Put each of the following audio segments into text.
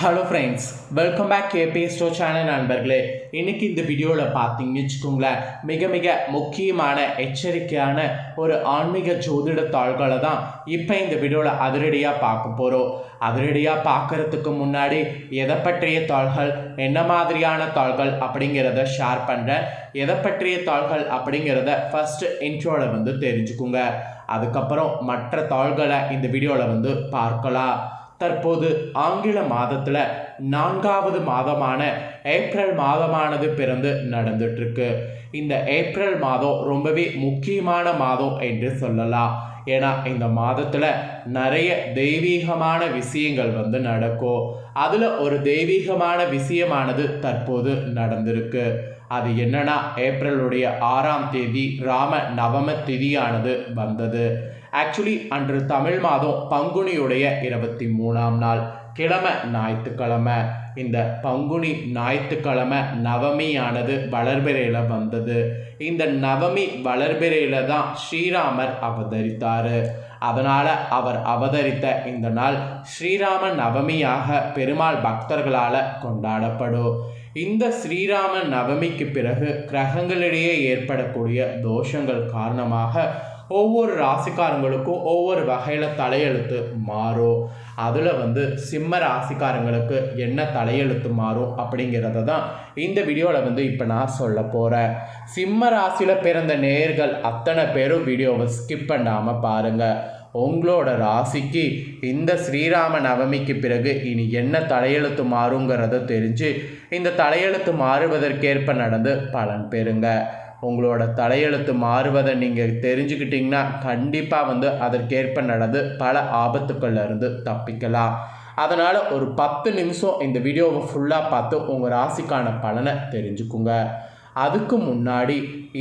Hello friends welcome back கேபி ஸ்டோ channel நண்பர்களே. இன்னைக்கு இந்த வீடியோவில் பார்த்தீங்கன்னு வச்சுக்கோங்களேன் மிக மிக முக்கியமான எச்சரிக்கையான ஒரு ஆன்மீக ஜோதிட தாள்களை தான் இப்போ இந்த வீடியோவில் அதிரடியாக பார்க்க போகிறோம் அதிரடியாக பார்க்கறதுக்கு முன்னாடி எதை பற்றிய தாள்கள் என்ன மாதிரியான தாள்கள் அப்படிங்கிறத ஷேர் பண்ணுறேன் எதை பற்றிய தாள்கள் அப்படிங்கிறத ஃபஸ்ட்டு இன்ட்ரோவில் வந்து தெரிஞ்சுக்குங்க. அதுக்கப்புறம் மற்ற தாள்களை இந்த வீடியோவில் வந்து பார்க்கலாம். தற்போது ஆங்கில மாதத்தில் நான்காவது மாதமான ஏப்ரல் மாதமானது பிறந்து நடந்துட்டுருக்கு இந்த ஏப்ரல் மாதம் ரொம்பவே முக்கியமான மாதம் என்று சொல்லலாம். ஏன்னா இந்த மாதத்தில் நிறைய தெய்வீகமான விஷயங்கள் வந்து நடக்கும். அதில் ஒரு தெய்வீகமான விஷயமானது தற்போது நடந்திருக்கு. அது என்னன்னா ஏப்ரலுடைய ஆறாம் தேதி ராம நவம திதியானது வந்தது. ஆக்சுவலி அன்று தமிழ் மாதம் பங்குனியுடைய இருபத்தி மூணாம் நாள் கிழமை ஞாயிற்றுக்கிழமை. இந்த பங்குனி ஞாயிற்றுக்கிழமை நவமியானது வளர்பிறையில் வந்தது. இந்த நவமி வளர்பிறையில் தான் ஸ்ரீராமர் அவதரித்தார். அதனால் அவர் அவதரித்த இந்த நாள் ஸ்ரீராம நவமியாக பெருமாள் பக்தர்களால் கொண்டாடப்படும். இந்த ஸ்ரீராம நவமிக்கு பிறகு கிரகங்களிடையே ஏற்படக்கூடிய தோஷங்கள் காரணமாக ஒவ்வொரு ராசிக்காரங்களுக்கும் ஒவ்வொரு வகையில் தலையெழுத்து மாறும். அதில் வந்து சிம்ம ராசிக்காரங்களுக்கு என்ன தலையெழுத்து மாறும் அப்படிங்கிறத தான் இந்த வீடியோவில் வந்து இப்போ நான் சொல்ல போகிறேன் சிம்ம ராசியில் பிறந்த நேர்கள் அத்தனை பேரும் வீடியோவை ஸ்கிப் பண்ணாமல் பாருங்கள் உங்களோட ராசிக்கு இந்த ஸ்ரீராம நவமிக்கு பிறகு இனி என்ன தலையெழுத்து மாறுங்கிறத தெரிஞ்சு இந்த தலையெழுத்து மாறுவதற்கேற்ப நடந்து பலன் பெறுங்க. உங்களோட தலையெழுத்து மாறுவதை நீங்கள் தெரிஞ்சுக்கிட்டிங்கன்னா கண்டிப்பாக வந்து அதற்கேற்ப நடந்து பல ஆபத்துக்கள்ல இருந்து தப்பிக்கலாம். அதனால் ஒரு பத்து நிமிஷம் இந்த வீடியோவை ஃபுல்லாக பார்த்து உங்கள் ராசிக்கான பலனை தெரிஞ்சுக்குங்க. அதுக்கு முன்னாடி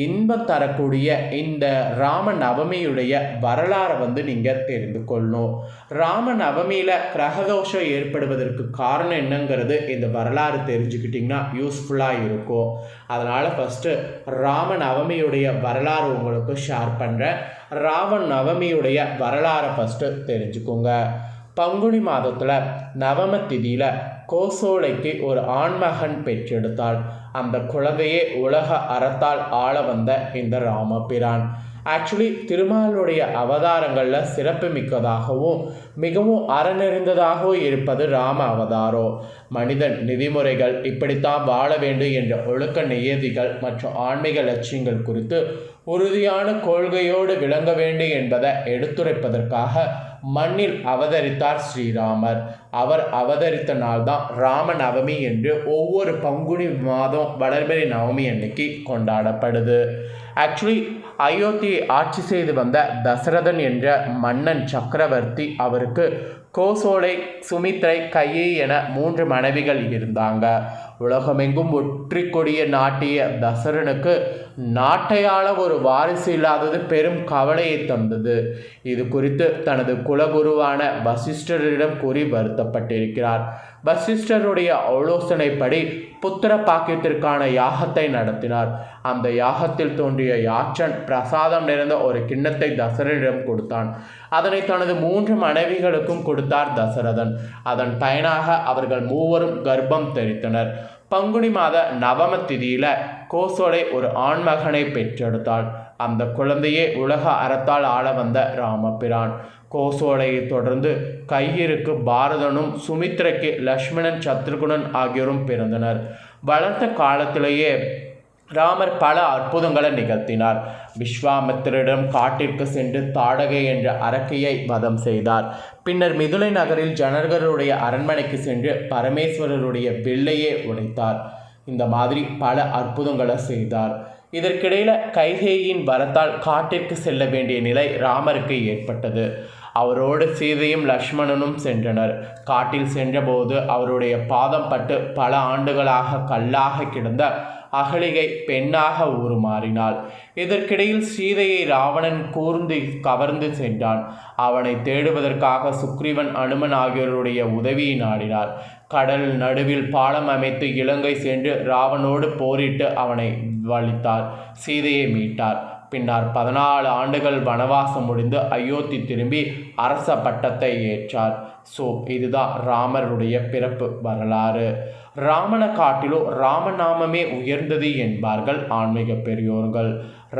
இன்பம் தரக்கூடிய இந்த ராம நவமியுடைய வரலாறை வந்து நீங்கள் தெரிந்து கொள்ளணும். ராம நவமியில் கிரகதோஷம் ஏற்படுவதற்கு காரணம் என்னங்கிறது இந்த வரலாறு தெரிஞ்சுக்கிட்டிங்கன்னா யூஸ்ஃபுல்லாக இருக்கும். அதனால் ஃபஸ்ட்டு ராம நவமியுடைய வரலாறு உங்களுக்கு ஷேர் பண்ணுறேன் ராம நவமியுடைய வரலாறை ஃபஸ்ட்டு தெரிஞ்சுக்கோங்க. பங்குனி மாதத்தில் நவம திதியில் கோசோலைக்கு ஒரு ஆண்மகன் பெற்றெடுத்தாள். அந்த குழந்தையே உலக அறத்தால் ஆள வந்த இந்த ராமபிரான். ஆக்சுவலி திருமாலுடைய அவதாரங்களில் சிறப்பு மிக்கதாகவும் மிகவும் அறநெறிந்ததாகவும் இருப்பது ராம அவதாரம் மனிதன் நிதிமுறைகள் இப்படித்தான் வாழ வேண்டும் என்ற ஒழுக்க நியதிகள் மற்றும் ஆன்மீக லட்சியங்கள் குறித்து உறுதியான கொள்கையோடு விளங்க வேண்டும் என்பதை எடுத்துரைப்பதற்காக மண்ணில் அவதரித்தார் ஸ்ரீராமர். அவர் அவதரித்த நாள் தான் ராம நவமி என்று ஒவ்வொரு பங்குனி மாதம் வளர்பிறை நவமி அன்னைக்கு கொண்டாடப்படுது. ஆக்சுவலி அயோத்தியை ஆட்சி செய்து வந்த தசரதன் என்ற மன்னன் சக்கரவர்த்தி அவருக்கு கோசோலை சுமித்ரை கையை என மூன்று மனைவிகள் இருந்தாங்க. உலகமெங்கும் ஒற்றி கொடிய நாட்டிய தசரனுக்கு நாட்டையாள ஒரு வாரிசு இல்லாதது பெரும் கவலையை தந்தது. இது குறித்து தனது குலகுருவான வசிஷ்டரிடம் கூறி வருத்தப்பட்டிருக்கிறார். வசிஷ்டருடைய ஆலோசனைப்படி புத்திர பாக்கியத்திற்கான யாகத்தை நடத்தினார். அந்த யாகத்தில் தோன்றிய யாச்சன் பிரசாதம் நிறைந்த ஒரு கிண்ணத்தை தசரனிடம் கொடுத்தான். அதனை தனது மூன்று மனைவிகளுக்கும் கொடுத்தார் தசரதன். அதன் பயனாக அவர்கள் மூவரும் கர்ப்பம் தெரித்தனர். பங்குனி மாத நவம திதியில கோசோலை ஒரு ஆண்மகனை பெற்றெடுத்தாள். அந்த குழந்தையே உலக அறத்தால் ஆள வந்த ராமபிரான். கோசோலையை தொடர்ந்து கையிருக்கு பாரதனும் சுமித்ரக்கு லக்ஷ்மணன் சத்ருகுணன் ஆகியோரும் பிறந்தனர். வளர்ந்த காலத்திலேயே ராமர் பல அற்புதங்களை நிகழ்த்தினார். விஸ்வாமித்திரிடம் காட்டிற்கு சென்று தாடகை என்ற அரக்கையை வதம் செய்தார். பின்னர் மிதுளை நகரில் ஜனர்களுடைய அரண்மனைக்கு சென்று பரமேஸ்வரருடைய வில்லையே உடைத்தார். இந்த மாதிரி பல அற்புதங்களை செய்தார். இதற்கிடையில் கைகேயின் வரத்தால் காட்டிற்கு செல்ல வேண்டிய நிலை ராமருக்கு ஏற்பட்டது. அவரோடு சீதையும் லக்ஷ்மணனும் சென்றனர். காட்டில் சென்றபோது அவருடைய பாதம் பட்டு பல ஆண்டுகளாக கல்லாக கிடந்த அகலிகை பெண்ணாக உருமாறினாள். இதற்கிடையில் சீதையை ராவணன் கூர்ந்து கவர்ந்து சென்றான். அவனை தேடுவதற்காக சுக்ரீவன் அனுமன் ஆகியோருடைய உதவியை நாடினார். கடல் நடுவில் பாலம் அமைத்து இலங்கை சென்று ராவனோடு போரிட்டு அவனை வலித்தார். சீதையை மீட்டார். பின்னர் பதினாலு ஆண்டுகள் வனவாசம் முடிந்து அயோத்தி திரும்பி அரச பட்டத்தை ஏற்றார். ஸோ இதுதான் ராமருடைய பிறப்பு வரலாறு. ராமனை காட்டிலும் ராமநாமமே உயர்ந்தது என்பார்கள் ஆன்மீக பெரியோர்கள்.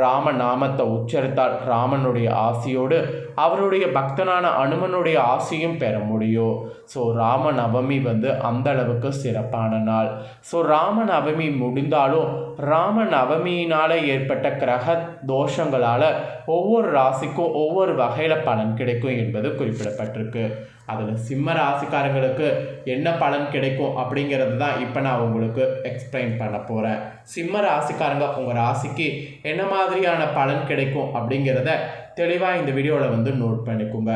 ராமநாமத்தை உச்சரித்தால் ராமனுடைய ஆசியோடு அவருடைய பக்தனான அனுமனுடைய ஆசையும் பெற முடியும் ஸோ ராம நவமி வந்து அந்த அளவுக்கு சிறப்பான நாள். ஸோ ராம நவமி முடிந்தாலும் ராம நவமியினால் ஏற்பட்ட கிரக தோஷங்களால் ஒவ்வொரு ராசிக்கும் ஒவ்வொரு வகையில் பலன் கிடைக்கும் என்பது குறிப்பிடப்பட்டிருக்கு. அதில் சிம்ம ராசிக்காரங்களுக்கு என்ன பலன் கிடைக்கும் அப்படிங்கிறது தான் இப்போ நான் உங்களுக்கு எக்ஸ்பிளைன் பண்ண போகிறேன் சிம்ம ராசிக்காரங்க உங்கள் ராசிக்கு என்ன மாதிரியான பலன் கிடைக்கும் அப்படிங்கிறத தெளிவாக இந்த வீடியோவில் வந்து நோட் பண்ணிக்கோங்க.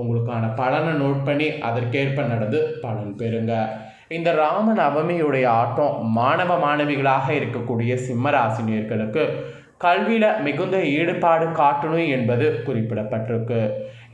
உங்களுக்கான பலனை நோட் பண்ணி அதற்கேற்ப நடந்து பலன் பெறுங்க. இந்த ராம நவமியுடைய ஆட்டம் மாணவ மாணவிகளாக இருக்கக்கூடிய சிம்மராசினியர்களுக்கு கல்வியில் மிகுந்த ஈடுபாடு காட்டணும் என்பது குறிப்பிடப்பட்டிருக்கு.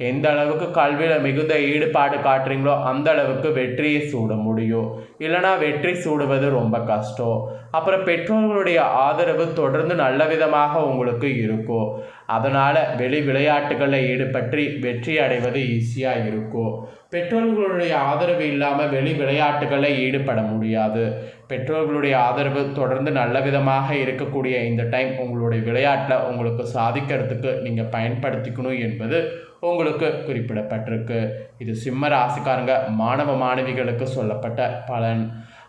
எந்த அளவுக்கு கல்வியில் மிகுந்த ஈடுபாடு காட்டுறீங்களோ அந்த அளவுக்கு வெற்றியை சூட முடியும். இல்லைனா வெற்றி சூடுவது ரொம்ப கஷ்டம். அப்புறம் பெற்றோர்களுடைய ஆதரவு தொடர்ந்து நல்ல விதமாக உங்களுக்கு இருக்கும். அதனால் வெளி விளையாட்டுகளில் ஈடுபற்றி வெற்றி அடைவது ஈஸியாக இருக்கும் பெற்றோர்களுடைய ஆதரவு இல்லாமல் வெளி விளையாட்டுகளில் ஈடுபட முடியாது. பெற்றோர்களுடைய ஆதரவு தொடர்ந்து நல்ல விதமாக இருக்கக்கூடிய இந்த டைம் உங்களுடைய விளையாட்டில் உங்களுக்கு சாதிக்கிறதுக்கு நீங்கள் பயன்படுத்திக்கணும் என்பது உங்களுக்கு குறிப்பிடப்பட்டிருக்கு. இது சிம்ம ராசிக்காரங்க மாணவ மாணவிகளுக்கு சொல்லப்பட்ட பலன்.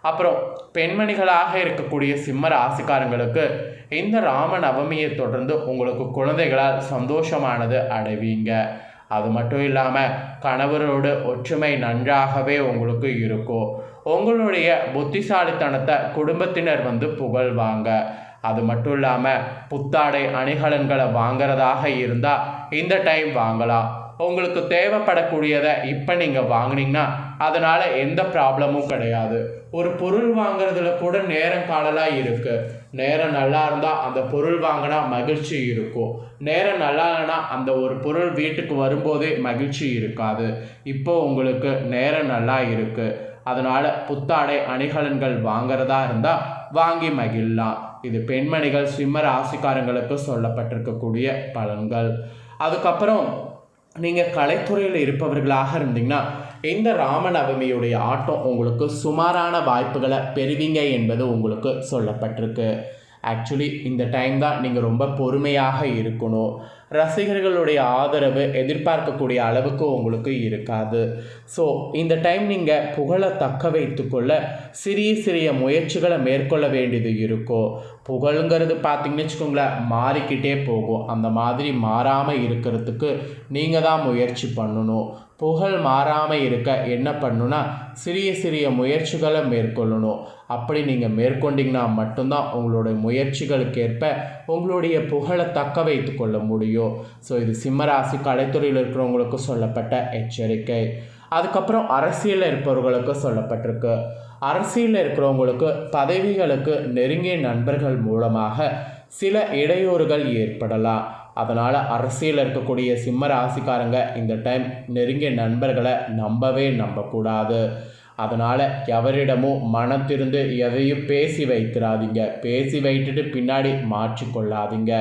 அப்புறம் பெண்மணிகளாக இருக்கக்கூடிய சிம்ம ராசிக்காரங்களுக்கு இந்த ராம நவமியை தொடர்ந்து உங்களுக்கு குழந்தைகளால் சந்தோஷமானது அடைவீங்க. அது மட்டும் இல்லாமல் கணவரோடு ஒற்றுமை நன்றாகவே உங்களுக்கு இருக்கும். உங்களுடைய புத்திசாலித்தனத்தை குடும்பத்தினர் வந்து புகழ்வாங்க. அது மட்டும் இல்லாமல் புத்தாடை அணிகலன்களை வாங்கிறதாக இருந்தால் இந்த டைம் வாங்கலாம். உங்களுக்கு தேவைப்படக்கூடியதை இப்போ நீங்கள் வாங்கினீங்கன்னா அதனால் எந்த ப்ராப்ளமும் கிடையாது. ஒரு பொருள் வாங்குறதுல கூட நேரம் காலலாக இருக்குது நேரம் நல்லா இருந்தால் அந்த பொருள் வாங்கினா மகிழ்ச்சி இருக்கும். நேரம் நல்லா இல்லைனா அந்த ஒரு பொருள் வீட்டுக்கு வரும்போதே மகிழ்ச்சி இருக்காது. இப்போ உங்களுக்கு நேரம் நல்லா இருக்குது அதனால் புத்தாடை அணிகலன்கள் வாங்குறதா இருந்தால் வாங்கி மகிழலாம். இது பெண்மணிகள் சிம்ம ராசிக்காரங்களுக்கு சொல்லப்பட்டிருக்கக்கூடிய பலன்கள். அதுக்கப்புறம் நீங்கள் கலைத்துறையில் இருப்பவர்களாக இருந்தீங்கன்னா இந்த ராமநவமியுடைய ஆட்டம் உங்களுக்கு சுமாரான வாய்ப்புகளை பெறுவீங்க என்பது உங்களுக்கு சொல்லப்பட்டிருக்கு. ஆக்சுவலி இந்த டைம் தான் நீங்கள் ரொம்ப பொறுமையாக இருக்கணும். ரசிகர்களுடைய ஆதரவு எதிர்பார்க்கக்கூடிய அளவுக்கு உங்களுக்கு இருக்காது. ஸோ இந்த டைம் நீங்கள் புகழை தக்க வைத்துக்கொள்ள சிறிய சிறிய முயற்சிகளை மேற்கொள்ள வேண்டியது இருக்கும். புகழுங்கிறது பார்த்தீங்கன்னு வச்சுக்கோங்களேன் மாறிக்கிட்டே போகும். அந்த மாதிரி மாறாமல் இருக்கிறதுக்கு நீங்கள் தான் முயற்சி பண்ணணும். புகழ் மாறாமல் இருக்க என்ன பண்ணுன்னா சிறிய சிறிய முயற்சிகளை மேற்கொள்ளணும். அப்படி நீங்கள் மேற்கொண்டிங்கன்னா மட்டும்தான் உங்களுடைய முயற்சிகளுக்கு ஏற்ப உங்களுடைய புகழை தக்க வைத்து கொள்ள முடியும். ஸோ இது சிம்மராசி கலைத்துறையில் இருக்கிறவங்களுக்கு சொல்லப்பட்ட எச்சரிக்கை. அதுக்கப்புறம் அரசியலில் இருப்பவர்களுக்கு சொல்லப்பட்டிருக்கு. அரசியலில் இருக்கிறவங்களுக்கு பதவிகளுக்கு நெருங்கிய நண்பர்கள் மூலமாக சில இடையூறுகள் ஏற்படலாம். அதனால் அரசியலில் இருக்கக்கூடிய சிம்ம ராசிக்காரங்க இந்த டைம் நெருங்கிய நண்பர்களை நம்பவே நம்பக்கூடாது. அதனால் எவரிடமும் மனத்திருந்து எதையும் பேசி வைத்திராதீங்க. பேசி வைத்துட்டு பின்னாடி மாற்றிக்கொள்ளாதீங்க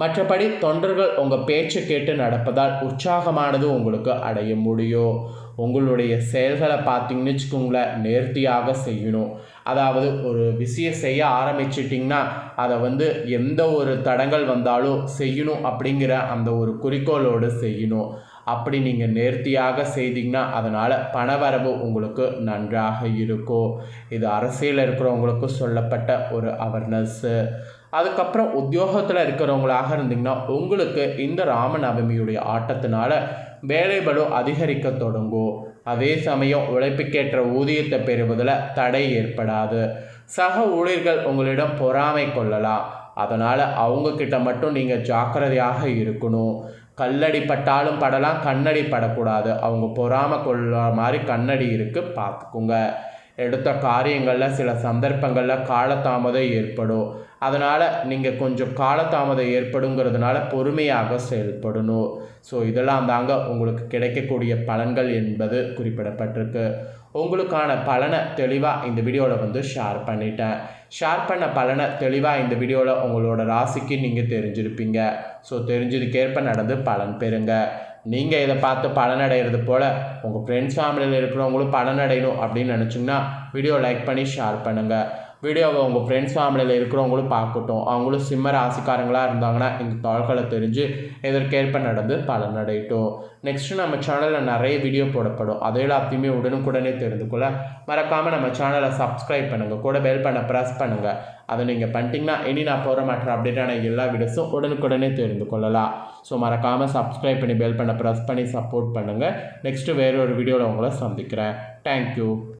மற்றபடி தொண்டர்கள் உங்கள் பேச்சை கேட்டு நடப்பதால் உற்சாகமானது உங்களுக்கு அடைய முடியும். உங்களுடைய செயல்களை பார்த்தீங்கன்னு வச்சுக்கோங்களேன் நேர்த்தியாக செய்யணும். அதாவது ஒரு விஷயம் செய்ய ஆரம்பிச்சிட்டிங்கன்னா அதை வந்து எந்த ஒரு தடங்கள் வந்தாலும் செய்யணும் அப்படிங்கிற அந்த ஒரு குறிக்கோளோடு செய்யணும். அப்படி நீங்கள் நேர்த்தியாக செய்தீங்கன்னா அதனால் பணவரவு உங்களுக்கு நன்றாக இருக்கும். இது அரசியலில் இருக்கிறவங்களுக்கு சொல்லப்பட்ட ஒரு அவர்னஸ்ஸு அதுக்கப்புறம் உத்தியோகத்தில் இருக்கிறவங்களாக இருந்தீங்கன்னா உங்களுக்கு இந்த ராமநவமியுடைய ஆட்டத்தினால வேலைபலு அதிகரிக்க தொடங்கும். அதே சமயம் உழைப்புக்கேற்ற ஊதியத்தை பெறுவதில் தடை ஏற்படாது. சக ஊழியர்கள் உங்களிடம் பொறாமை கொள்ளலாம். அதனால் அவங்கக்கிட்ட மட்டும் நீங்கள் ஜாக்கிரதையாக இருக்கணும். கல்லடி பட்டாலும் படலாம் கண்ணடி படக்கூடாது. அவங்க பொறாமை கொள்ளுற மாதிரி கண்ணடி இருக்குது பார்த்துக்குங்க எடுத்த காரியங்களில் சில சந்தர்ப்பங்களில் காலதாமதம் ஏற்படும். அதனால் நீங்கள் கொஞ்சம் காலதாமதம் ஏற்படுங்கிறதுனால பொறுமையாக செயல்படணும். ஸோ இதெல்லாம் தாங்க உங்களுக்கு கிடைக்கக்கூடிய பலன்கள் என்பது குறிப்பிடப்பட்டிருக்கு. உங்களுக்கான பலனை தெளிவாக இந்த வீடியோவில் வந்து ஷேர் பண்ணிட்டேன். ஷேர் பண்ண பலனை தெளிவாக இந்த வீடியோவில் உங்களோட ராசிக்கு நீங்கள் தெரிஞ்சிருப்பீங்க. ஸோ தெரிஞ்சதுக்கேற்ப நடந்து பலன் பெறுங்க. நீங்கள் இதை பார்த்து பலனடைகிறது போல் உங்கள் ஃப்ரெண்ட்ஸ் ஃபேமிலியில் இருக்கிறவங்களும் பலனடையணும் அப்படின்னு நினச்சிங்கன்னா வீடியோ லைக் பண்ணி ஷேர் பண்ணுங்கள் வீடியோவை உங்கள் ஃப்ரெண்ட்ஸ் ஃபேமிலியில் இருக்கிறவங்களும் பார்க்கட்டும். அவங்களும் சிம்ம ராசிக்காரங்களாக இருந்தாங்கன்னா இந்த தாள்களை தெரிஞ்சு எதற்கேற்ப நடந்து பலனடையட்டும் நெக்ஸ்ட்டு நம்ம சேனலில் நிறைய வீடியோ போடப்படும். அதை எல்லாத்தையுமே உடனுக்குடனே தெரிந்து கொள்ள மறக்காமல் நம்ம சேனலை சப்ஸ்கிரைப் பண்ணுங்கள் கூட பெல் பண்ண ப்ரெஸ் பண்ணுங்கள் அதை நீங்கள் பண்ணிட்டீங்கன்னா இனி நான் போகிற மற்ற அப்டேட்டான எல்லா வீடியோஸும் உடனுக்குடனே தெரிந்து கொள்ளலாம். ஸோ மறக்காமல் சப்ஸ்கிரைப் பண்ணி பெல் பண்ண ப்ரெஸ் பண்ணி சப்போர்ட் பண்ணுங்கள் நெக்ஸ்ட்டு வேறு ஒரு வீடியோவில் உங்களை சந்திக்கிறேன். தேங்க்யூ